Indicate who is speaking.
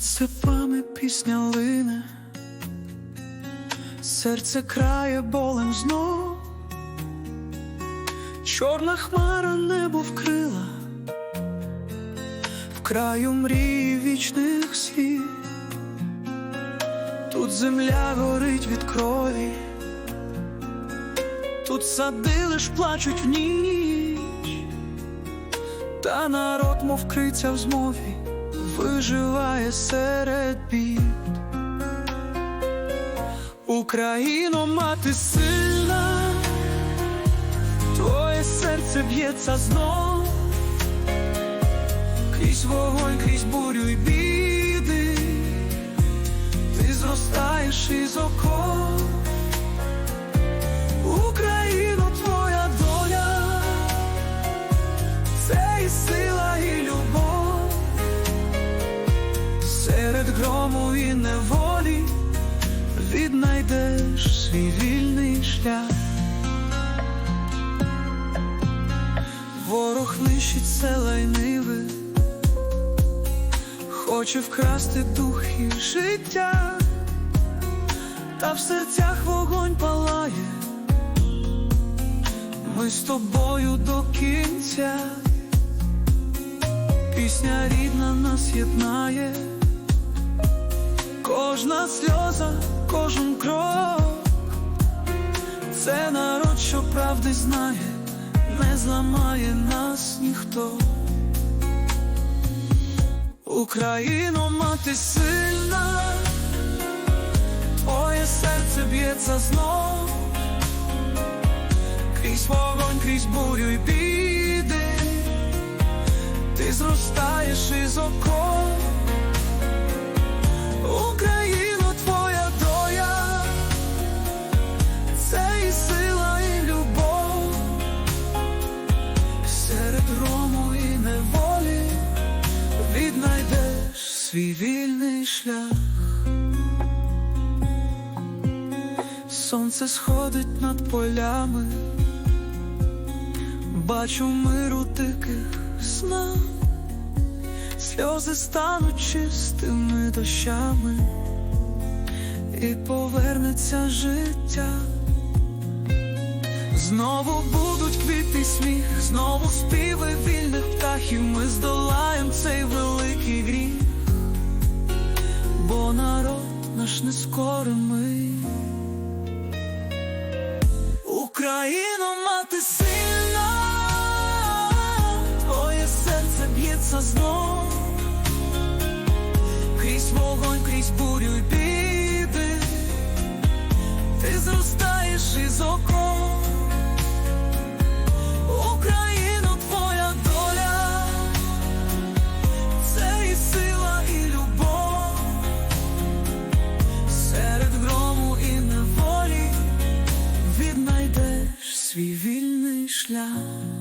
Speaker 1: Над степами пісня лине, серце крає болем знов, чорна хмара небо вкрила, в краю мрії вічних світ, тут земля горить від крові, тут сади лиш плачуть в ніч, та народ, мов криця в змові виживає серед бід. Україно, мати сильна, твоє серце б'ється знов, крізь вогонь, крізь бурю й біди, ти зростаєш із оков. Серед і неволі віднайдеш свій вільний шлях. Ворог нищить села й ниви, хоче вкрасти дух і життя, та в серцях вогонь палає, ми з тобою до кінця, пісня рідна нас єднає. Кожна сльоза, кожен крок, це народ, що правди знає, не зламає нас ніхто. Україно, мати сильна, твоє серце б'ється знов, крізь вогонь, крізь бурю й біди, ти зростаєш із оков. Свій вільний шлях. Сонце сходить над полями, бачу миру диких снах. Сльози стануть чистими дощами, і повернеться життя. Знову будуть квіти сміх, знову співи вільних птахів. Ми здолаєм народ скоро ми. Україну мати сильна, твоє серце б'ється знов, свій вільний шлях.